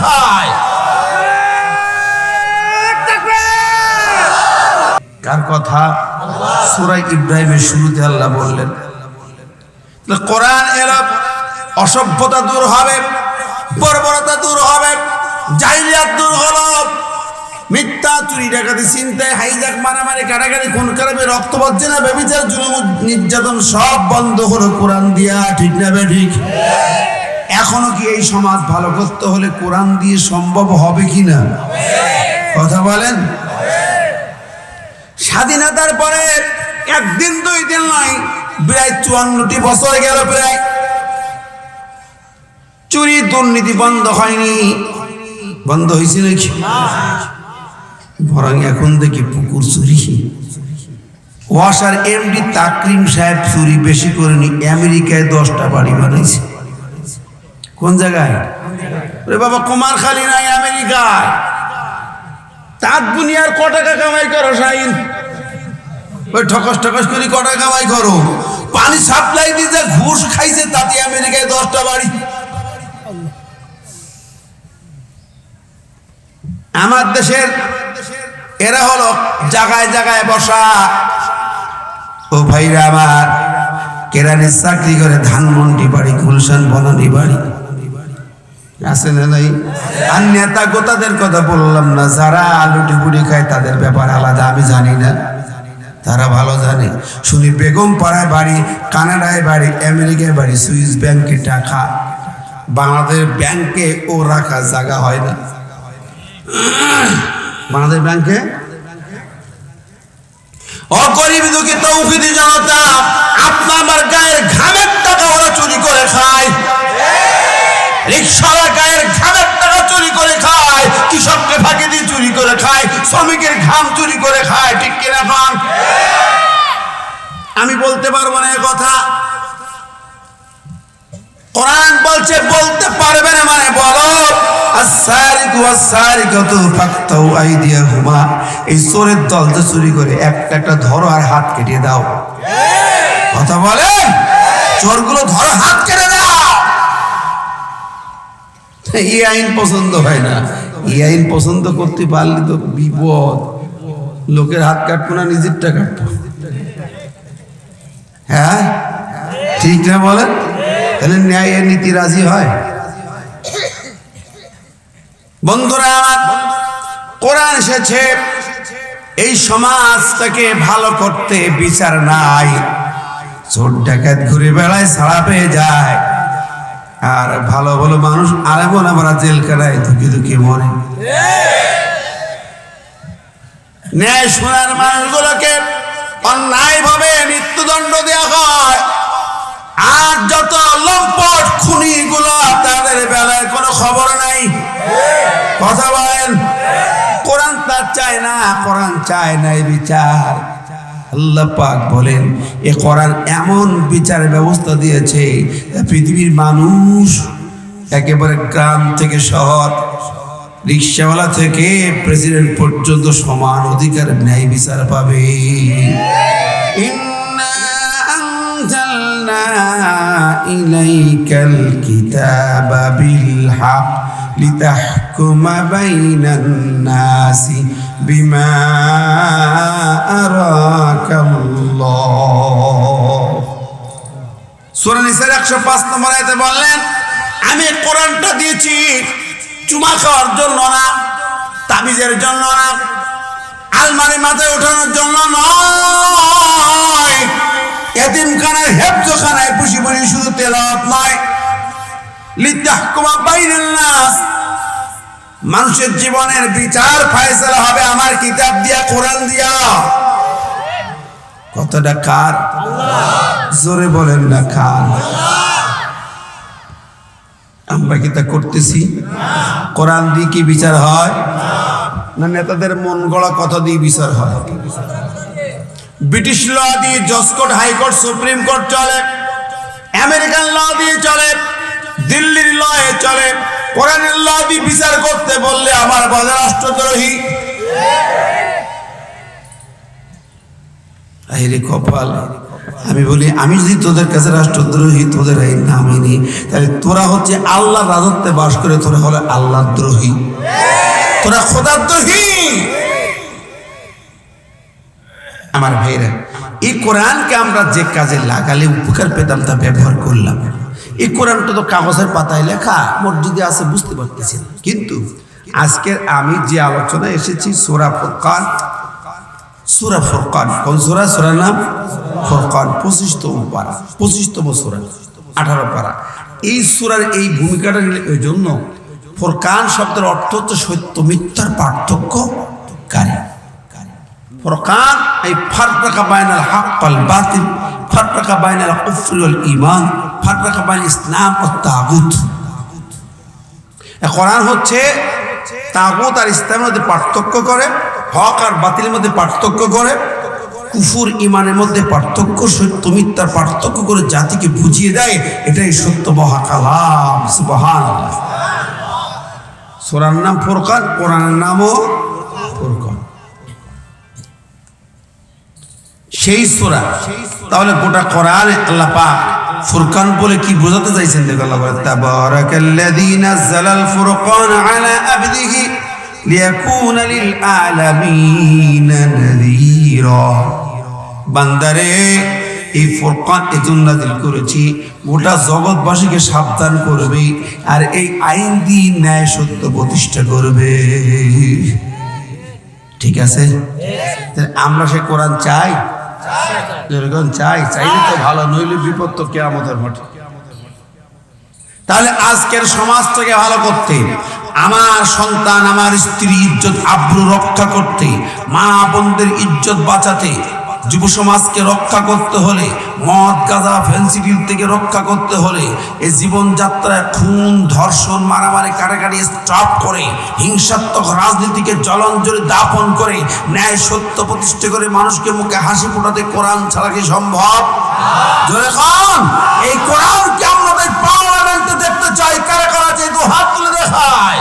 খায় কার কথা? সুরাই ইব্রাহিমের শুরুতে আল্লাহ বললেন কোরআন এলো অসভ্যতা দূর হবে, বর্বরতা দূর হবে, জাহিলিয়াত দূর হলো। মিথ্যা, চুরি, ডাকাতি চিন্তায় হাইজাক মারামারি কাটাকাটি খুন খারাপি রক্ত বজ্জে না বেবিচার জুলুম, নির্যাতন সব বন্ধ হলো কোরআন দিয়া, ঠিক না ঠিক? এখনও কি এই সমাজ ভালো করতে হলে কোরআন দিয়ে সম্ভব হবে কি না কথা বলেন। স্বাধীনতার পরে একদিন, দুই দিন নয়, প্রায় চুয়ান্নটি বছর গেল প্রায়। চুরি, দুর্নীতি বন্ধ হয়নি। বন্ধ হয়েছে নাকি? বরং এখন দেখি পুকুর চুরি। ওয়াসার এমডি তাকরিম সাহেব চুরি বেশি করেনি, আমেরিকায় দশটা বাড়ি বানাইছে। কোন জায়গায়? বাবা, কুমারখালী নাই আমেরিকায়। তাঁত বুনিয়ার ক টাকা কামাই করো সাইন ওই ঠকস ঠকস করে ক টাকা কামাই করো। পানি সাপ্লাই যা ঘুষ খাইছে তাতে আমেরিকায় দশটা বাড়ি। আমার দেশের, এরা হলো জায়গায় জায়গায় বসা। ও ভাইরা আমার, কেরানির চাকরি করে ধানমন্ডি বাড়ি, গুলশান বনানি বাড়ি। আছে না নাই? আর নেতা গোতাদের কথা বললাম না, যারা আলু টিপুরি খায় তাদের ব্যাপার আলাদা, আমি জানি না। তারা ভালো জানে। শুনি, বেগম পাড়ায় বাড়ি, কানাডায় বাড়ি, আমেরিকায় বাড়ি, সুইস ব্যাংকে টাকা। বাংলাদেশ ব্যাংকে ও রাখা জায়গা হয় না। বাংলাদেশ ব্যাংকে? অগরিব দুঃখী তৌফিদি জনতা আপনার গায়ের ঘামের টাকা ওরা চুরি করে খায়। রিক্সাওয়ালা শ্রমিকের ঘাম চুরি করে খায়, ঠিক কিনা খান আমি বলতে পারব না কথা। কোরআন বলছে, বলতে পারবে না মানে বলো এই চোরের চুরি করে একটা একটা ধরো আর হাত কেটে দাও। কথা বলেন? চোরগুলো ধরো, হাত কেটে দাও। এই আইন পছন্দ হয় না। এই আইন পছন্দ করতে পারলে তো বিপদ। লোকের হাত কাটবো না, নিজেরটা কাটবো। হ্যাঁ? ঠিক না বলেন? তাহলে ন্যায়ের নীতি রাজি হয়? বন্ধুরা, কোরআন এসেছে। এই সমাজটাকে ভালো করতে বিচার নাই। চোর ডাকাত ঘুরে বেড়ায় ছাড়া পেয়ে যায়। আর ভালো ভালো মানুষ আরেমন আমরা জেলখানায় ধুকি ধুকি মরে। ন্যায় শোনার মানুষগুলোকে অন্যায় ভাবে মৃত্যুদণ্ড দেওয়া হয়। আর যত লম্পট খুনি গুলো তাদের বেলায় কোনো খবর নাই। কথা বলেন, কোরআন তার চায় না, কোরআন চায় না বিচার। আল্লাহ পাক বলেন, এ কোরআন এমন বিচার ব্যবস্থা দিয়েছে পৃথিবীর মানুষ একেবারে গ্রাম থেকে শহর, রিক্সাওয়ালা থেকে প্রেসিডেন্ট পর্যন্ত সমান অধিকার ন্যায় বিচার পাবে। বাইনান নাসি বিমা আরাকাল্লাহ। সূরা নিসার 105 নম্বর আয়াতে বললেন, আমি কোরআনটা দিয়েছি চুমা খাওয়ার জন্য না, তাবিজের জন্য না, আলমারি মাথায় ওঠানোর জন্য নয়, এতিমখানায়, হেফজখানায় পুষি পুষি শুধু তেলাওয়াত নয়। লিতাহকুমা বাইনান নাস মানুষের জীবনের বিচার ফায়সালা হবে আমার কিতাব দিয়া, কোরআন দিয়া। কতটা কার? জোরে বলেন না কার। আমরা কি তা করতেছি? কোরআন দিয়ে কি বিচার হয়? না নেতাদের মন গড়া কথা দিয়ে বিচার হয়? ব্রিটিশ ল দিয়ে জসকোর্ট হাইকোর্ট, সুপ্রিম কোর্ট চলে। আমেরিকান ল দিয়ে চলে। দিল্লির ল চলে। কোরআনের বিচার করতে বললে আমার রাষ্ট্রদ্রোহী। আমি বলি, আমি যদি তোদের কাছে রাষ্ট্রদ্রোহী, তোদের এই নামে নি তাহলে তোরা হচ্ছে আল্লাহ রাজত্বে বাস করে, তোরা হলো আল্লাহ দ্রোহী। তোরা খোদার দ্রোহী। আমার ভাইরা, এই কোরআনকে আমরা যে কাজে লাগালে উপকার পেতাম তা ব্যবহার করলাম। এই কোরআনটা তো কাগজের পাতায় লেখা, মসজিদে আছে বুঝতে পারতেছি কিন্তু আজকে আমি যে আলোচনায় এসেছি, সোরা ফুরকান, সুরা ফুরকান, কোন সুরা? সুরার নাম ফুরকান, পঁচিশতম পারা, পঁচিশতম সুরা, আঠারো পারা। এই সুরার এই ভূমিকাটা ওই জন্য ফুরকান শব্দের অর্থ হচ্ছে সত্য মিথ্যার পার্থক্য কারী। ফুরকান, এই ফাররাকা বাইনাল হক বাতিল ফাররাকা বাইনাল কুফর ওয়াল বাইনাল ইসলাম ও তাগুত। কোরআন হচ্ছে তাগুত আর ইসলামের মধ্যে পার্থক্য করে, হক আর বাতিলের মধ্যে পার্থক্য করে, কুফুর ইমানের মধ্যে পার্থক্য, সত্য মিথ্যার পার্থক্য করে জাতিকে বুঝিয়ে দেয়, এটাই সত্য মহাকালাম সোরার নাম ফুরকান, কোরআনের নামও ফুরকান। সেই সোরা, তাহলে গোটা কোরআনে আল্লাহ ফুরকান বলে কি বোঝাতে চাইছেন দেখো আল্লাহ বলে তাবারাকাল্লাযী নাযালাল ফুরকান আলা আবদিহি লিয়াকুনা লিল আলামিন নাযীরা। বান্দারে, এই করেছি, গোটা জগৎবাসীকে সাবধান করবে আর এই আইন দিয়ে ন্যায় সত্য প্রতিষ্ঠা করবে। ঠিক আছে? আমরা সে কোরআন চাই? যেরকম চাই, চাইলে তো ভালো, নইলে বিপদ তো কেয়ামতের মাঠে। তাহলে আজকের সমাজটাকে ভালো করতে, আমার সন্তান, আমার স্ত্রী ইজ্জত, আব্রু রক্ষা করতে, মা বোনদের ইজ্জত বাঁচাতে যুব সমাজকে রক্ষা করতে হলে, মদ, গাঁজা ফেন্সিডিল থেকে রক্ষা করতে হলে, এই জীবনযাত্রায় খুন, ধর্ষণ, মারামারি কাটাকাটি স্টপ করে, হিংসাত্মক রাজনীতিকে জলঞ্জলি দাপন করে, ন্যায় সত্য প্রতিষ্ঠা করে মানুষকে মুখে হাসি ফোটাতে কোরআন ছাড়া কি সম্ভব? এই কোরআনকে আমরা পার্লামেন্টে দেখতে চাই, কারা কারা যেহেতু হাত তুলে দেখায়।